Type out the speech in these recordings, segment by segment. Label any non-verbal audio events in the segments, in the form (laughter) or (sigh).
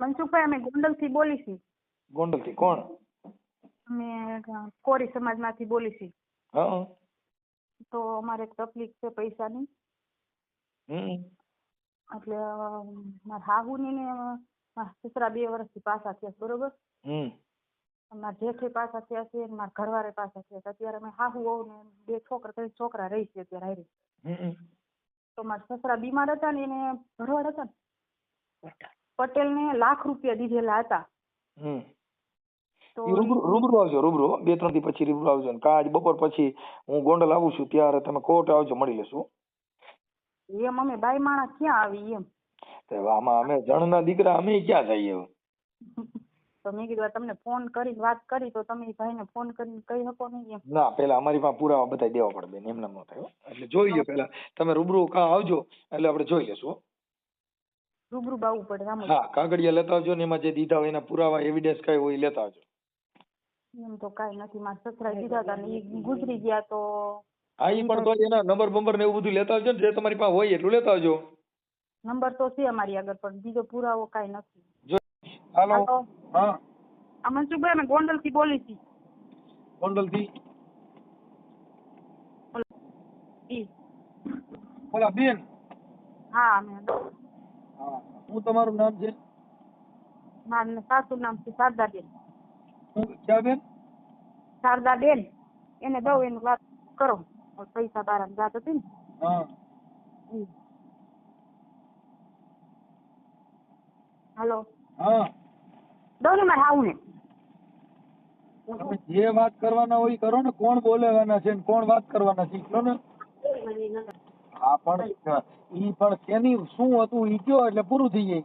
મનસુખભાઈ અમે ગોંડલથી બોલી છીએ. ગોંડલથી? કોણ? અમે કોરી સમાજમાંથી બોલી છીએ. હા. તો અમારે એક તકલીફ છે પૈસાની. હમ. એટલે મારા હાહુની ને મારા સસરા બે વર્ષથી પાછા થયા બરોબર? હમ. મારા જેઠે પાછા થયા છે મારા ઘરવારે પાછા થયા છે. અત્યારે અમે હાહુ હોઉં ને બે છોકરા ત્રણ છોકરા રહી છે અત્યારે હારી. તો મારા સસરા બીમાર હતા ને એને ભરવાડ હતા ને. પટેલને લાખ રૂપિયા દીધેલા હતા. રૂબરૂ આવજો રૂબરૂ બે ત્રણ દી પછી રૂબરૂ આવજો. ને કાજ બપોર પછી હું ગોંડલ આવું છું ત્યારે તમે કોર્ટે આવજો મળી લેશું એમ અમે બાઈ માણસ ક્યાં આવી એમ? આમાં અમે જણના દીકરા અમે ક્યાં જઈએ? (laughs) તો મેં કીધું તમને ફોન કરીને વાત કરી તો તમે ભાઈને ફોન કરીને કહી શકો નહીં એમ. ના પેલા અમારી પાસે પુરાવા બધા દેવા પડે બેન એમને ન થાય એટલે જોઈ લો પેલા. તમે રૂબરૂ કા આવજો એટલે આપણે જોઈ લેશું. રૂબરૂ બાવું પડે રામ હા કાગળિયા લેતા આવજો ને એમાં જે દીધા હોય એના પુરાવા એવિડન્સ કઈ હોય એ લેતા આવજો. એમ તો કાંઈ નથી મારા સસરા દીધા હતા ને ઈ ગુજરી ગયા તો હા ઈ પણ તો એના નંબર બંબર ને એવું બધું લેતા આવજો ને જે તમારી પાસે હોય એટલું લેતા આવજો. નંબર તો છે અમારી આગળ પણ બીજો પુરાવો કાઈ નથી. જો હાલો. હા. અમન મનસુખભાઈ અમે ગોંડલથી બોલી છી ગોંડલથી ઈ. બોલા બેન. હા અમે હા હું તમારું નામ છે? મારું સાસુ નામ છે શારદાબેન. ક્યાં બેન? શારદાબેન એને દઉં એનું વાત કરો. પૈસા બારા જાત હતી ને. હા. હાલો. હા. દઉં ને મારે આવું ને તમે જે વાત કરવાના હોય કરો ને કોણ બોલેવાના છે ને કોણ વાત કરવાના છે ને હા પણ ઈ પણ શેની શું હતું? ઈ કયો? એટલે પૂરું થઈ જાય.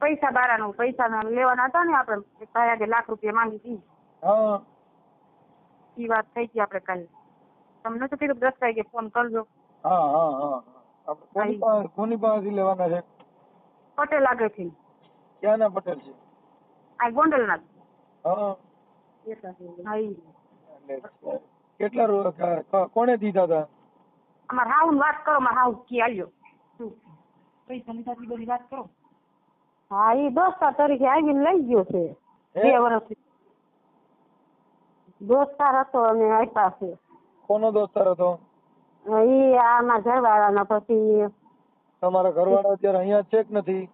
પૈસા બારાનું પૈસા લેવાના હતા ને આપણે. ભાઈ આગળ લાખ રૂપિયા માંગી હતી. હા. ઈ વાત થઈ ગઈ આપણે કાલે. તમને તો કીધું દસ કે ફોન કરજો. હા હા હા કોની પાસે કોની પાસેથી લેવાના છે? પટેલ આગળથી ક્યાંના પટેલ છે? આ ગોંડલના. ના હા કેટલા કોણે દીધા હતા? અમારે હાઉ વાત કરો મારે હાઉ કી આવ્યો પૈસા લીધા બધી વાત કરો? હા એ દોસ્તાર તરીકે આવીને લઈ ગયો છે. બે વર્ષથી. દોસ્તાર હતો અને આપ્યા છે. કોનો દોસ્તાર હતો? એ આમાં ઘરવાળાના પછી તમારા ઘરવાળા અત્યારે અહીંયા છે કે નથી?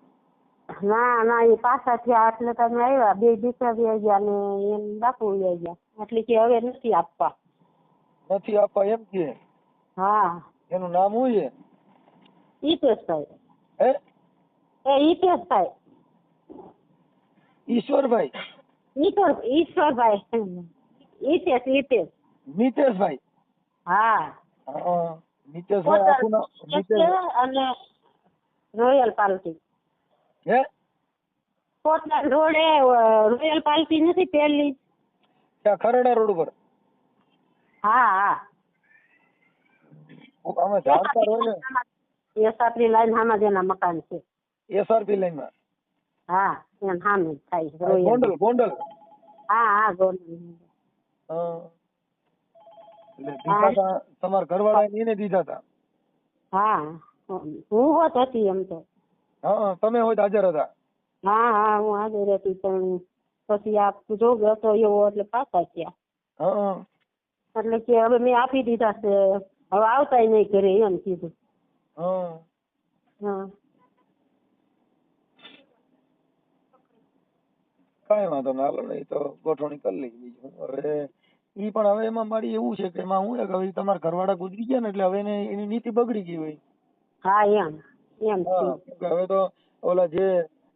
ના ના એ પાછા થયા એટલે તમે આવ્યા. બે દીકરા બી ગયા ને એમ બાપુ આવી ગયા એટલે કે હવે નથી આપવા. નથી આપવા એમ કે? હા. એનું નામ શું છે? ઈટેશભાઈ હે? એ ઈટેશભાઈ ઈશ્વરભાઈ? ઈશ્વર ઈશ્વરભાઈ. ઈટેશ ઈટેશ નીતેશભાઈ હા. હા નીતેશભાઈ આખું નામ નીતેશ અને રોયલ પાર્ટી હે? કોટલા રોડે રોયલ પાર્ટી નથી પેલી ત્યાં ખરડા રોડ ઉપર? હા હા. અમે ઝાડતા રોડ ને એસઆપની લાઈન સામે જ એના મકાન છે. એસઆરપી લાઈન હા એમ સામે થાય ગોંડલ ગોંડલ? હા હા ગોંડલ. એટલે દીધા હતા તમારા ઘરવાળા એને દીધા હતા હા હું હોત હતી એમ તો. હા તમે હોય હાજર હતા? હા હા હું હાજર હતી પણ પછી આ જોગ હતો એવો એટલે પાછા થયા. હા. એટલે કે હવે મેં આપી દીધા છે હવે આવતાય નહીં ઘરે એમ કીધું. હા. હા. વાંધો ના હાલો એ તો ગોઠવણી કરી લઈ બીજું હવે ઈ પણ હવે એમાં મારી એવું છે કે એમાં હું કે હવે તમારા ઘરવાળા ગુજરી ગયા ને એટલે હવે એને એની નીતિ બગડી ગઈ હોય. હા એમ એમ હવે તો ઓલા જે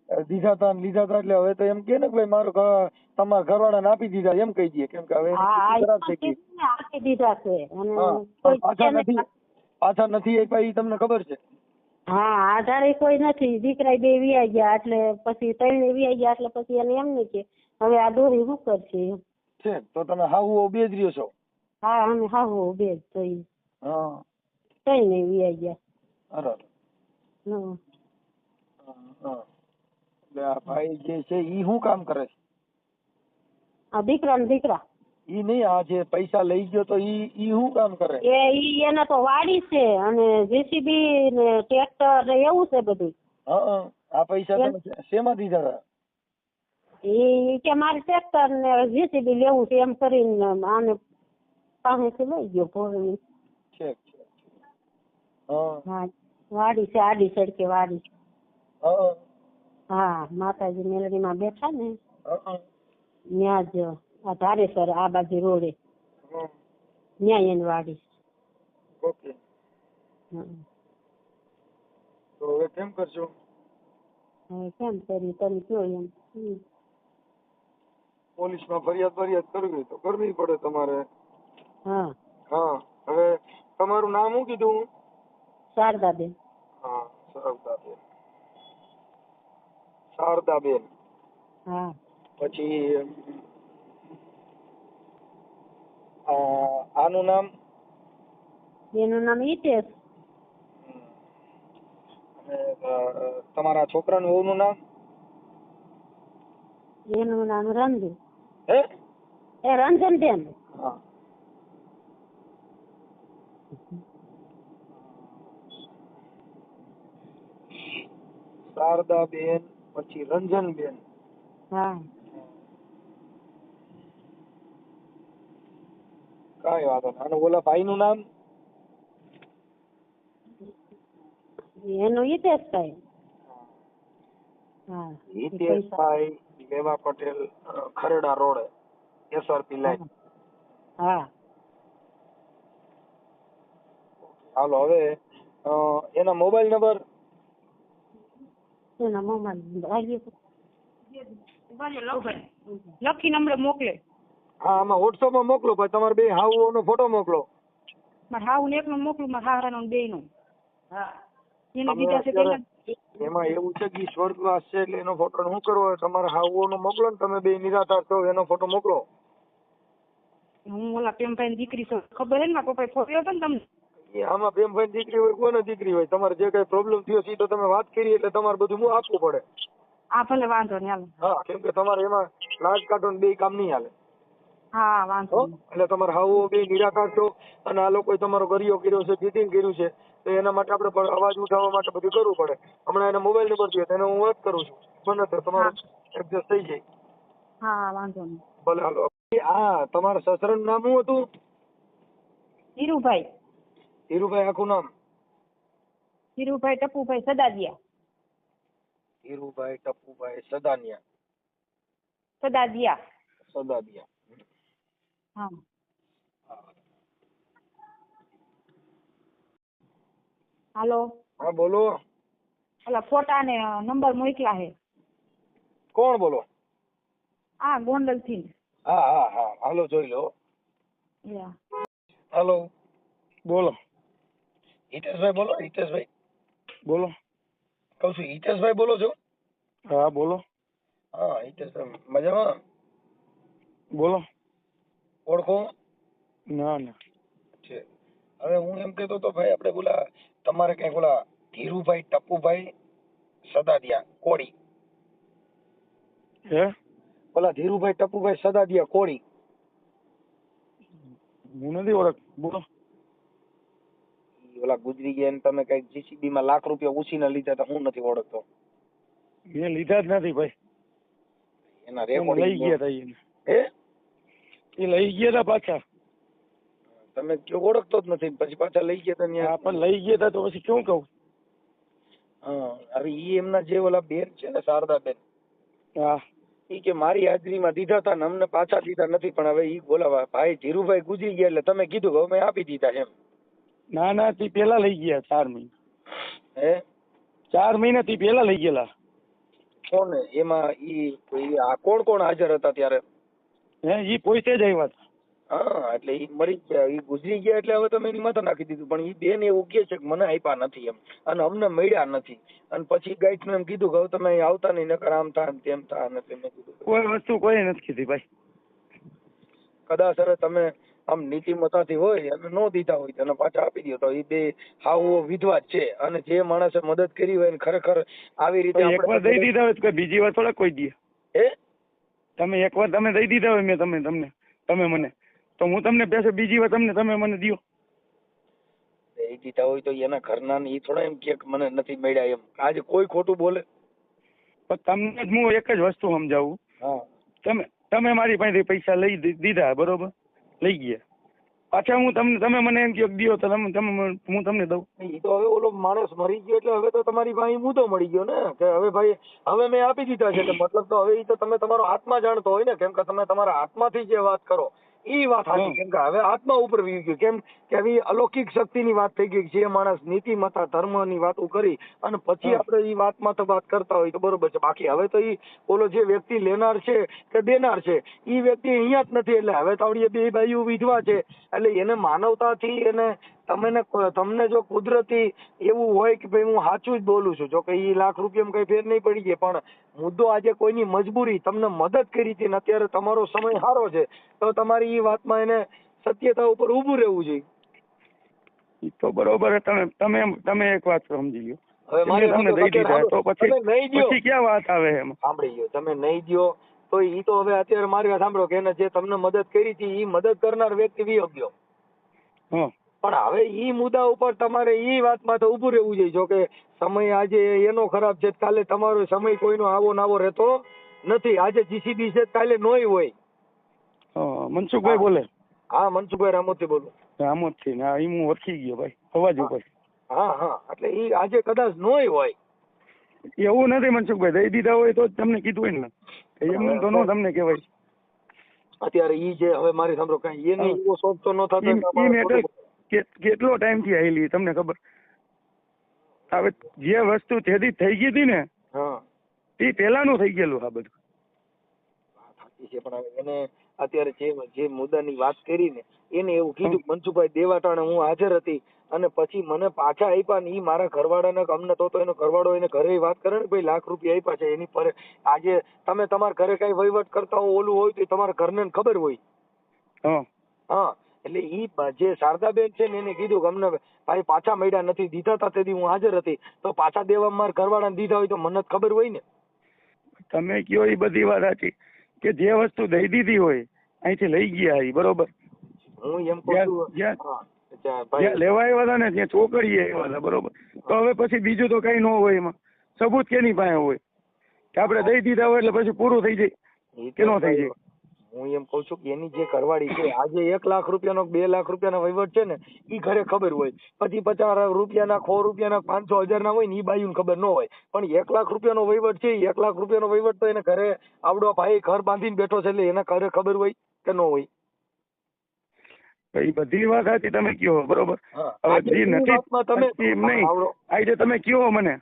દીધા હતા લીધા હતા એટલે હવે તો એમ કે ને ભાઈ મારો તમારા તમારા ઘરવાળાને આપી દીધા એમ કહી દઈએ કેમ કે હવે ખરાબ થઈ ગઈ આપી દીધા છે પાછા નથી. પાછા નથી આપ્યા તમને ખબર છે હા આધારે કોઈ નથી દીકરા બે વિયા ગયા એટલે પછી ત્રણે વિયા ગયા એટલે પછી એને એમ નહીં કે હવે આ દોરી હું કરશે. છે તો તમે હાહુ બે જ રહ્યો છો હા અમે હા હો બે જ તો ઈ હા ત્રણે વિયા ગયા હમ. હા, હા. એટલે આ ભાઈ જે છે ઈ શું કામ કરે છે? આ દીકરા. ઈ નહીં આ જે પૈસા લઈ ગયો તો ઈ ઈ શું કામ કરે? એ ઈ એને તો વાડી છે અને જેસીબી ને ટ્રેક્ટર ને એવું છે બધું. હા આ પૈસા તમે શેમાં દીધા હતા? એ કે મારે ટ્રેક્ટર ને જેસીબી લેવું છે એમ કરીને આને પાસેથી લઈ ગયો ભોળવી હા. હા વાડી છે આડી સડકે વાડી. હા. હા માતાજી મેલડીમાં બેઠા ને ત્યાં જ આ ધારેસર આ બાજુ રોડે. ત્યાં એની વાડી. ઓકે. તો હવે કેમ કરશો? હવે કેમ કરી તમે કયો એમ. પોલીસમાં ફરિયાદ ફરિયાદ કરવી તો કરવી પડે તમારે. હા. હા હવે તમારું નામ શું કીધું? શારદાબેન. હા શારદાબેન. શારદાબેન. હા. પછી આનું નામ? એનું નામ હિતેશ. તમારા છોકરાનું વહુનું નામ? એનું નામ રંજુ. હે? એ રંજનબેન હા. શારદાબેન પછી રંજનબેન. હા. કઈ વાંધો નહીં. અને ઓલા ભાઈનું નામ? એનું હિતેશભાઈ. હા. હિતેશભાઈ લેવા પટેલ ખરડા રોડ એસઆરપી લાઈન. હા. હાલો હવે એના મોબાઈલ નંબર? એના મોબાઈલ લખી નંબર મોકલે. હા આમાં WhatsApp માં મોકલો પછી તમારે બે હાઉનો ફોટો મોકલો. માર હાઉ ને એકનો મોકલું માર હારા નો બે નો હા. એને દીધા છે એમાં એવું છે કે સ્વર્ગ સ્વર્ગવાસ છે એટલે એનો ફોટો શું કરવો તમારે તમારે હાઉનો મોકલો ને તમે બે નિરાધાર છો એનો ફોટો મોકલો. હું ઓલા પ્રેમભાઈ ની દીકરી છું. ખબર હે ને મારા પપ્પાએ ફોન કર્યો હતો ને તમને? આમાં પ્રેમભાઈ દીકરી હોય કોને દીકરી હોય તમારે જે કઈ પ્રોબ્લેમ થયો છે તો તમે વાત કરી એટલે તમારે બધું હું આપવું પડે. ભલે વાંધો નહીં હાલો. હા કેમ કે તમારે એમાં લાજ કાઢો ને બે કામ નહીં હાલે. હા વાંધો એટલે તમારે હાવો બે નિરાકાર છો અને આ લોકોએ તમારો ગરિયો કર્યો છે ચીટિંગ કર્યું છે તો એના માટે આપણે પણ અવાજ ઉઠાવવા માટે બધું કરવું પડે. હમણાં એના મોબાઈલ નંબર છે એને હું વાત કરું છું. મને તો તમારે એડજસ્ટ થઈ જાય. હા હા વાંધો નહીં. ભલે હાલો. હા તમારા સસરાનું નામ શું હતું? ધીરુભાઈ. ધીરુભાઈ આખું નામ? ધીરુભાઈ ટપુભાઈ સદાદિયા. ધીરુભાઈ ટપુભાઈ સદાનિયા. સદાદિયા. સદાદિયા. હા. હાલો. હા બોલો. ઓલા ફોટા ને નંબર મોકલા હે. કોણ બોલો? આ ગોંડલથી હા હા હા. હાલો જોઈ લો. હાલો. બોલો. હિતેશભાઈ બોલો હિતેશભાઈ. બોલો. કહું છું હિતેશભાઈ બોલો છો? હા બોલો. હા હિતેશભાઈ મજામાં? બોલો. ઓળખો? ના ના. છે. હવે હું એમ કહેતો તો ભાઈ આપણે બોલા તમારે કઈ ઓલા ધીરુભાઈ ટપુભાઈ સદાદિયા કોળી. હે? ઓલા ધીરુભાઈ ટપુભાઈ સદાદિયા કોળી. હું નથી ઓળખ બોલો. ઓલા ગુજરી ગયા તમે કંઈક જીસીબી માં લાખ રૂપિયા ઉછીને લીધા હતા હું નથી ઓળખતો. મેં લીધા જ નથી ભાઈ. એના રેકોર્ડ લઈ ગયા હતા એને. હે? એ લઈ ગયા હતા પાછા. તમે કયો ઓળખતો જ નથી પછી પાછા લઈ ગયા તા ત્યાં? પણ લઈ ગયા હતા તો પછી શું કહું? હા અરે ઈ એમના જે ઓલા બેન છે ને શારદા બેન. હા. ઈ કે મારી હાજરીમાં દીધા હતા ને અમને પાછા દીધા નથી પણ હવે ઈ બોલાવા ભાઈ ધીરુભાઈ ગુજરી ગયા એટલે તમે કીધું કે અમે આપી દીધા એમ. ના ના તે પેલા લઈ ગયા ચાર મહિના. હે? ચાર મહિના થી પેલા લઈ ગયેલા. કોણ એમાં ઈ આ કોણ કોણ હાજર હતા ત્યારે? હે ઈ પોતે જ આવ્યા હતા. હા એટલે ઈ મરી ગયા. ઈ ગુજરી ગયા એટલે હવે તમે એની માથા નાખી દીધું. પણ ઈ બેન એવું કે છે કે મને આપ્યા નથી એમ. અને અમને મળ્યા નથી. અને પછી ગાઈડ એમ કીધું કે હવે તમે આવતા નહીં નકર આમ થાય તેમ થાય નથી મેં કીધું. કોઈ વસ્તુ કોઈ નથી કીધી ભાઈ. કદાચ હવે તમે આમ નીતિમત્તાથી હોય અને નો દીધા હોય તેને પાછા આપી દો તો એ બે હાવ વિધવા જ છે. અને જે માણસે મદદ કરી હોય ખરેખર આવી રીતે એકવાર દઈ દીધા હોય તો બીજી વાર થોડા કોઈ દે. હે? તમે એકવાર તમે દઈ દીધા હોય મેં તમે તમને તમે મને. તો હું તમને પૈસા બીજી વાર તમને તમે મને દો દઈ દીધા હોય તો એના ઘરના એ થોડા એમ કે મને નથી મળ્યા એમ. આજે કોઈ ખોટું બોલે? પણ તમને જ હું એક જ વસ્તુ સમજાવું. હા. તમે તમે મારી પાસેથી પૈસા લઈ દીધા બરોબર? લઈ ગયા પાછા હું તમને તમે મને એમ કહો દિયો તો તમે તમે, હું તમને દઉં. એ તો હવે ઓલો માણસ મરી ગયો એટલે હવે તો તમારી ભાઈ મુદ્દો મળી ગયો ને, કે હવે ભાઈ, હવે મેં આપી દીધા છે. મતલબ તો હવે ઈ તો તમે તમારો આત્મા જાણતો હોય ને, કેમ કે તમે તમારા આત્માથી જે વાત કરો ઈ વાત હતી. કેમ કે હવે આત્મા ઉપર વી ગયું. કેમ કે આવી અલૌકિક શક્તિની વાત થઈ ગઈ જે માણસ નીતિમત્તા ધર્મની વાતો કરી અને પછી. આપણે ઈ વાતમાં તો વાત કરતા હોય તો બરોબર છે. બાકી હવે તો એ ઓલો જે વ્યક્તિ લેનાર છે કે દેનાર છે એ વ્યક્તિ અહીંયા જ નથી. એટલે હવે તો આવડી બે ભાઈઓ વિધવા છે. એટલે એને માનવતાથી એને તમને તમને જો કુદરતી એવું હોય કે ભાઈ હું સાચું જ બોલું છું. જો કે એ લાખ રૂપિયામાં કઈ ફેર નહીં પડી જાય પણ મુદ્દો આજે કોઈની મજબૂરી તમને મદદ કરી હતી ને અત્યારે તમારો સમય સારો છે તો તમારી એ વાતમાં એને સત્યતા ઉપર ઊભું રહેવું જોઈએ. ઈ તો બરોબર છે. તમે તમે તમે એક વાત સમજી લો હવે મારે તમને દઈ દીધા તો પછી. પછી ક્યાં વાત આવે એમ? સાંભળી ગયો તમે નહીં દ્યો તો ઈ તો હવે અત્યારે મારી વાત સાંભળો કે એને જે તમને મદદ કરી હતી એ મદદ કરનાર વ્યક્તિ વિયોગ્યો. હા. પણ હવે ઈ મુદ્દા ઉપર તમારે ઈ વાતમાં તો ઊભું રહેવું જોઈએ. જો કે સમય આજે એનો ખરાબ છે કાલે તમારો સમય કોઈનો આવો નાવો રહેતો નથી. આજે જીસીબી છે કાલે નોય હોય. મનસુખભાઈ બોલે. હા મનસુખભાઈ રામોથી બોલું. છે ને ઈ હું ઓળખી ગયો ભાઈ અવાજ ઉપર. હા હા એટલે ઈ આજે કદાચ નોય હોય. એવું નથી મનસુખભાઈ દઈ દીધા હોય તો તમને કીધું હોય ને. એમ તો નો તમને કહેવાય. અત્યારે ઈ જે હવે મારી સાંભળો કઈ એ. એવો શોખ તો ન થતો કેટલો ટાઈમથી આયેલી તમને ખબર? હવે જે વસ્તુ તેથી થઈ ગઈ હતી ને તે પેલાનું થઈ ગયેલું આ બધું. છે પણ એને અત્યારે જે જે મુદ્દાની વાત કરી ને એને એવું કીધું મનસુભાઈ દેવાટાણે હું હાજર હતી અને પછી મને પાછા આપ્યા ને એ મારા ઘરવાળાને અમને તો તો એનો ઘરવાળો એને ઘરે વાત કરે ને ભાઈ લાખ રૂપિયા આપ્યા છે એની પર આજે તમે તમારા ઘરે કઈ વહીવટ કરતા હો ઓલું હોય તો તમારા ઘરને ખબર હોય. હા. હા. એટલે ઈ જે શારદાબેન છે ને એને કીધું કે અમને ભાઈ પાછા મળ્યા નથી દીધા હતા તેથી હું હાજર હતી. તો પાછા દેવા મારા ઘરવાળાને દીધા હોય તો મને ખબર હોય ને. તમે કયો એ બધી વાત સાચી કે જે વસ્તુ દઈ દીધી હોય અહીંથી લઈ ગયા એ બરોબર? હું એમ કહું જ્યાં- લેવા આવ્યા હતા ને ત્યાં ચોકડીએ આવ્યા હતા બરોબર? તો હવે પછી બીજું તો કઈ ન હોય એમાં. સબૂત કેની પાસે હોય? કે આપણે દઈ દીધા હોય એટલે પછી પૂરું થઈ જાય કે ન થઈ જાય? હું એમ કઉ છું કે એની જે કરવાડી છે આજે એક લાખ રૂપિયાનો બે લાખ રૂપિયાનો વહીવટ છે ને એ ઘરે ખબર હોય. પછી પચાસ રૂપિયાના સો રૂપિયાના પાંચસો હજારના હોય ને એ બાયુને ખબર ન હોય. પણ એક લાખ રૂપિયાનો વહીવટ છે એક લાખ રૂપિયાનો વહીવટ તો એને ઘરે આવડો ભાઈ ઘર બાંધીને બેઠો છે એટલે એને ઘરે ખબર હોય કે ન હોય. એ બધી વાત સાચી તમે કયો બરોબર? હવે જે નથી તમે એમ નહીં. આજે તમે કયો મને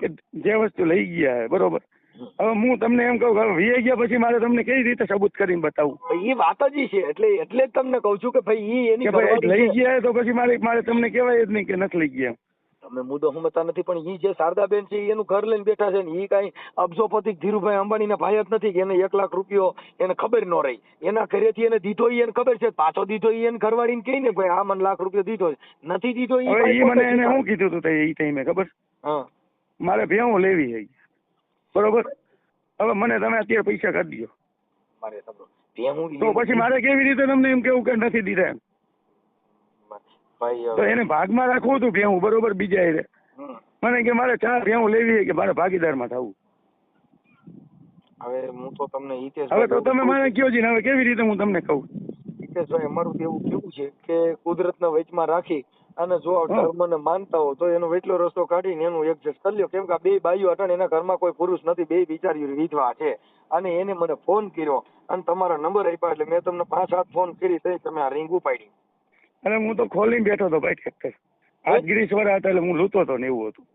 કે જે વસ્તુ લઈ ગયા બરોબર? હવે હું તમને એમ કહું વીએ ગયા પછી મારે તમને કઈ રીતે સબૂત કરીને બતાવું? એ વાત જ છે. એટલે એટલે જ તમને કહું છું કે ભાઈ એની લઈ ગયા તો પછી મારે મારે તમને કહેવાય જ નહીં કે નથી લઈ ગયા તમે મુદ્દો સમજતા નથી પણ ઈ જે શારદાબેન છે એનું ઘર લઈને બેઠા છે ને ઈ કાંઈ અબજોપતિ ધીરુભાઈ અંબાણીના ભાઈ જ નથી કે એને એક લાખ રૂપિયો એને ખબર ન રહી. એના ઘરેથી એને દીધો ઈ એને ખબર છે. પાછો દીધો ઈ એને ઘરવાળીને કહી ને ભાઈ આ મને લાખ રૂપિયો દીધો નથી દીધો ઈ એ મને એને શું કીધું હતું એ ટાઈમે ખબર? હા. મારે ભેવું લેવી છે બરોબર? હવે મને તમે અત્યારે પૈસા કરી દો મારે તો પછી મારે કેવી રીતે તમને એમ કેવું કે નથી દીધા એમ? તો એને ભાગમાં રાખવું હતું ભેહું બરોબર બીજા એ મને કે મારે ચાર ભેહું લેવી કે મારે ભાગીદારમાં થવું? હવે હું તો તમને હવે તો તમે મને કયો છે ને હવે કેવી રીતે હું તમને કહું? હિતેશભાઈ અમારું એવું કેવું છે કે કુદરતના વચમાં રાખી અને જો. ધર્મને માનતા હો તો એનો એટલો રસ્તો કાઢીને એનું એડજસ્ટ કરી લ્યો. કેમ કે આ બે બાઈઓ અટાણે એના ઘરમાં કોઈ પુરુષ નથી બે બિચારી વિધવા છે. અને એને મને ફોન કર્યો અને તમારો નંબર આપ્યા એટલે મેં તમને પાંચ સાત ફોન કરી તઈ તમે આ રીંગ ઉપાડી. અને હું તો ખોલીને બેઠો હતો ભાઈ ટ્રેક્ટર હાથ ગિરીશ્વર હતા એટલે હું લૂતો હતો ને એવું હતું.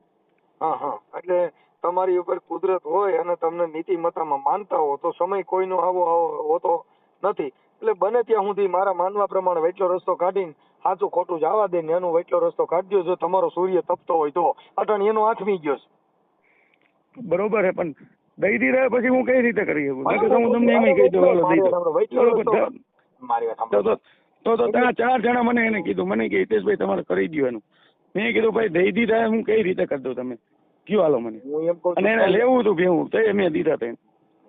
હા હા. એટલે તમારી ઉપર કુદરત હોય અને તમને નીતિમત્તામાં માનતા હો તો સમય કોઈનો આવો આવો હોતો નથી. એટલે બને ત્યાં સુધી મારા માનવા પ્રમાણે એટલો રસ્તો કાઢીને સાચું ખોટું જવા દે ને એનો એટલો રસ્તો કાઢજો જો તમારો સૂર્ય તપતો હોય તો. અટણ એનો આથમી ગયો છે. બરોબર છે પણ દઈ દીધા પછી હું કઈ રીતે કરી શકું? હું તમને એમ કહી દઉં હાલો દઈ દો. વેટલો બરોબર રસ્તો તો- મારી વાત તો ત્યાં ચાર જણા મને એને કીધું મને કે હિતેશભાઈ તમારે કરી દો એનું. મેં કીધું ભાઈ દઈ દીધા હું કઈ રીતે કરી દઉં તમે? કયો હાલો મને. અને એને લેવું હતું ભેવું તો એ મેં દીધા હતા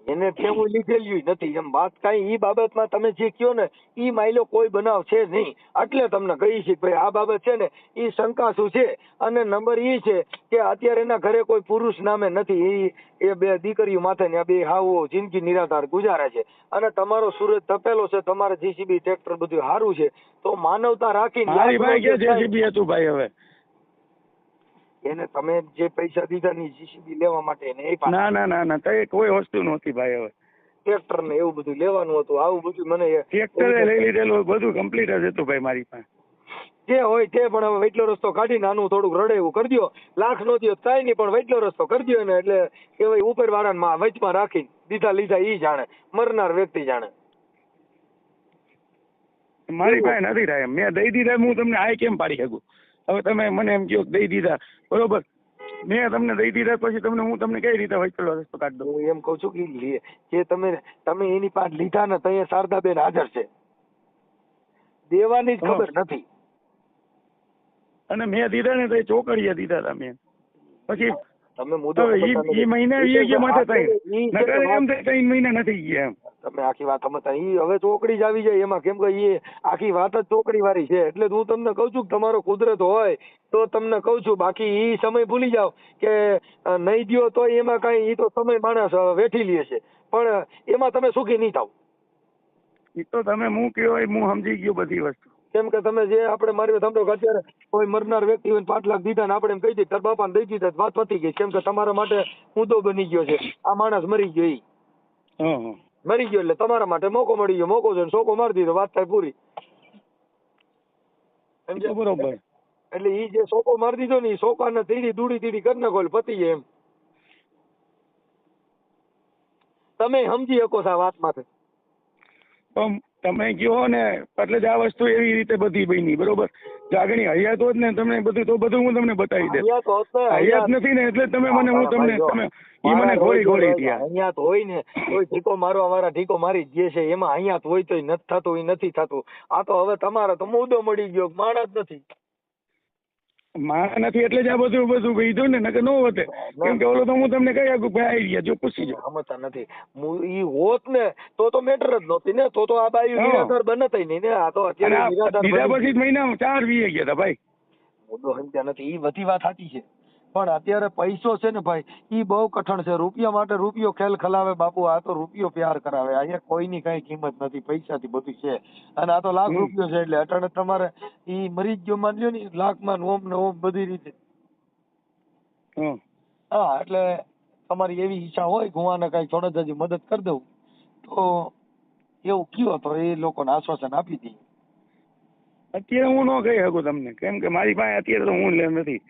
એને. ઠેવું લીધેલું નથી. એમ વાત કાંઈ ઈ બાબતમાં તમે જે કયો ને ઈ માઇલો કોઈ બનાવ છે નહીં. એટલે તમને કહી છે ભાઈ આ બાબત છે ને ઈ શંકાસુ છે. અને નંબર ઈ છે કે અત્યારે એના ઘરે કોઈ પુરુષ નામે નથી. એ એ બે દીકરીઓ માથે ને બે હાવો જિંદગી નિરાધાર ગુજારે છે. અને તમારો સુરજ તપેલો છે તમારે જીસીબી ટ્રેક્ટર બધું સારું છે. તો માનવતા રાખીને જેસીબી હતું ભાઈ હવે? એને તમે જે પૈસા દીધા ની જીસીબી લેવા માટે એને એ ના ના ના ના તે કોઈ વસ્તુ નહોતી ભાઈ હવે. ટ્રેક્ટર ને એવું બધું લેવાનું હતું. આવું બધું મને ટ્રેક્ટર લઈ લીધેલું બધું કમ્પ્લીટ જ હતું ભાઈ મારી પાસે. જે હોય તે પણ હવે વેટલો રસ્તો કાઢી નાનું થોડુંક રડે એવું કરી લાખ નો દ્યો કાંઈ નહીં પણ વેટલો રસ્તો કરી દ્યો ને એટલે કેવાય ઉપર વાળા વચમાં રાખી દીધા લીધા ઈ જાણે. મરનાર વ્યક્તિ જાણે. મારી પાસે નથી થાય. મેં દઈ દીધા હું તમને આય કેમ પાડી શકું? હવે તમે મને એમ કહો દઈ દીધા. બરોબર? મેં તમને દઈ દીધા પછી તમને હું તમને કઈ રીતે વૈકલ્લો રસ્તો કાઢ દઉં? હું એમ કઉ છું કે જે તમે તમે એની પાઠ લીધા ને ત્યાં શારદાબેન હાજર છે. દેવાની જ ખબર નથી. અને મેં દીધા ને તો ચોકડીએ દીધા હતા મેં. પછી તમે મુદ્દો મહિના વીએ ગયા માથે થાય. નકર એમ થાય ત્રણ મહિના નથી ગયા એમ. તમે આખી વાત સમજતા અહીં હવે ચોકડી જ આવી જાય એમાં. કેમ કે એ આખી વાત જ ચોકડી વાળી છે. એટલે હું તમને કહું છું કે તમારો કુદરત હોય તો તમને કહું છું. બાકી ઈ સમય ભૂલી જાવ કે નહીં દ્યો તો એમાં કઈ ઈ તો સમય માણસ વેઠી લે છે. પણ એમાં તમે સુખી નહીં થાવ. એ તો તમે હું કહેવાય હું સમજી ગયો બધી વસ્તુ. કેમ કે તમે જે આપણે મારી કે અત્યારે કોઈ મરનાર વ્યક્તિ હોય પાંચ લાખ દીધા ને આપણે એમ કહી દઈએ તાર બાપાને દઈ દીધા વાત પતી ગઈ કેમ કે તમારા માટે મુદ્દો બની ગયો છે. આ માણસ મરી ગયો ઈ. મરી ગયો એટલે તમારા માટે મોકો મળી ગયો. મોકો છે સોકો મારી દીધો. વાત થાય પૂરી. બરોબર. એટલે ઈ જે સોકો મારી દીધો ને ઈ સોકાને તીડી દૂડી તીડી કરી નાખો પતી જાય એમ. તમે સમજી શકો છો આ માટે તમે કહો ને એટલે જ આ વસ્તુ એવી રીતે બધી બની બરોબર? જાગણી હયાત હોત ને તમને બધું તો બધું હું તમને બતાવી દે તો હયાત. નથી ને એટલે તમે મને હું તમને તમે ઈ મને ગોળી ગોળી થયા. અહીંયા હોય ને કોઈ ઢીકો મારવા વાળા ઢીકો મારી જે છે એમાં અહીંયા તો હોય તો નથી થતું એ નથી થતું. આ તો હવે તમારે તો મુદ્દો મળી ગયો માણસ નથી. મારા નથી એટલે જ આ બધું બધું કીધું ને નકર નો વધે. કેમ કે ઓલો તો હું તમને કહી આગું ભાઈ આવી ગયા જો પૂછી જો સમજતા નથી. ઈ હોત ને તો તો મેટર જ નહોતી ને તો તો આ બાયું હા. નિરાધાર બનત નહીં ને આ તો અત્યારે નિરાધાર બની પછી મહિના ચાર વીએ ગયા હતા ભાઈ. મુદ્દો સમજ્યા નથી. ઈ બધી વાત સાચી છે. પણ અત્યારે પૈસો છે ને ભાઈ એ બહુ કઠણ છે. રૂપિયા માટે રૂપિયો ખેલ ખલાવે બાપુ આ તો રૂપિયો પ્યાર કરાવે. અહીંયા કોઈની કઈ કિંમત નથી પૈસાથી બધું છે. અને આ તો લાખ. રૂપિયો છે એટલે અટાણે તમારે ઈ મરી ગયો માની લ્યો ને લાખમાં ને ઓમ ને ઓમ બધી રીતે. હં. હા એટલે તમારી એવી ઈચ્છા હોય કે હું આને કઈ થોડા હજી મદદ કરી દઉં તો એવું કયો તો એ લોકોને આશ્વાસન આપી દઈએ. અત્યારે હું ન કહી શકું તમને. કેમ કે મારી પાસે અત્યારે તો હું લે નથી.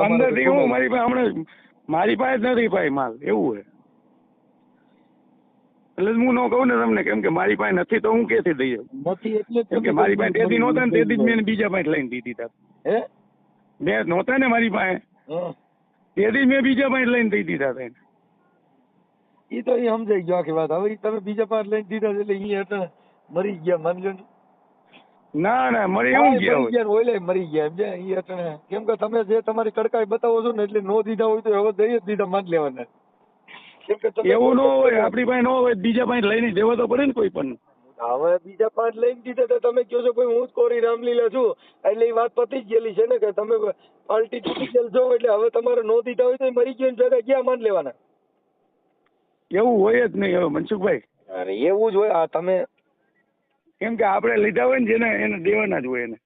પંદરથી હું મારી પાસે હમણાં મારી પાસે જ નથી ભાઈ માલ. એવું હે એટલે હું ન કહું ને તમને કેમ કે મારી પાસે નથી તો હું કેથી દઈ કેમ કે મારી પાસે તેથી નહોતા ને તેથી જ મેં બીજા પાસે લઈને દીધી હતા મેં નહોતા ને મારી પાસે. તેથી જ મેં બીજા પાસે લઈને દઈ દીધા હતા. ઈ તો એ સમજાઈ ગયો આખી વાત. હવે તમે બીજા પાસે લઈને દીધા એટલે એ મરી ગયા માની લ્યો ને ના ના મરી હા, એવું મરી ગયા ને મરી ગયા. એમ છે અટણે કેમ કે તમે જે તમારી કડકાઈ બતાવો છો ને એટલે નો દીધા હોય તો હવે દઈ જ દીધા માન લેવાના. એવું ન હોય આપણી પાસે ન હોય બીજા પાસે લઈને દેવા તો પડે ને કોઈ પણ. હવે બીજા પાંચ લઈને દીધા તો તમે કહો છો ભાઈ હું જ કોરી રામલીલા છું. એટલે એ વાત પતી જ ગયેલી છે ને કે તમે પાર્ટી તૂટી ગયેલ છો એટલે હવે તમારે નો દીધા હોય તો મરી ગયો ને જગા ક્યાં માન લેવાના? એવું હોય જ નહીં હવે મનસુખભાઈ. અરે એવું જ હોય આ તમે કેમ કે આપણે લીધા હોય ને જેને એને દેવાના જ હોય એને.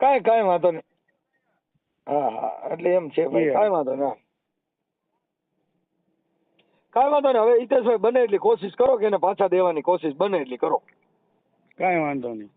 કાંઈ કાંઈ વાંધો નહીં. હા હા એટલે એમ છે ભાઈ. કાંઈ વાંધો નહીં હા. કાંઈ વાંધો નહીં હવે હિતેશભાઈ બને એટલી કોશિશ કરો કે એને પાછા દેવાની કોશિશ બને એટલી કરો. કાંઈ વાંધો નહીં.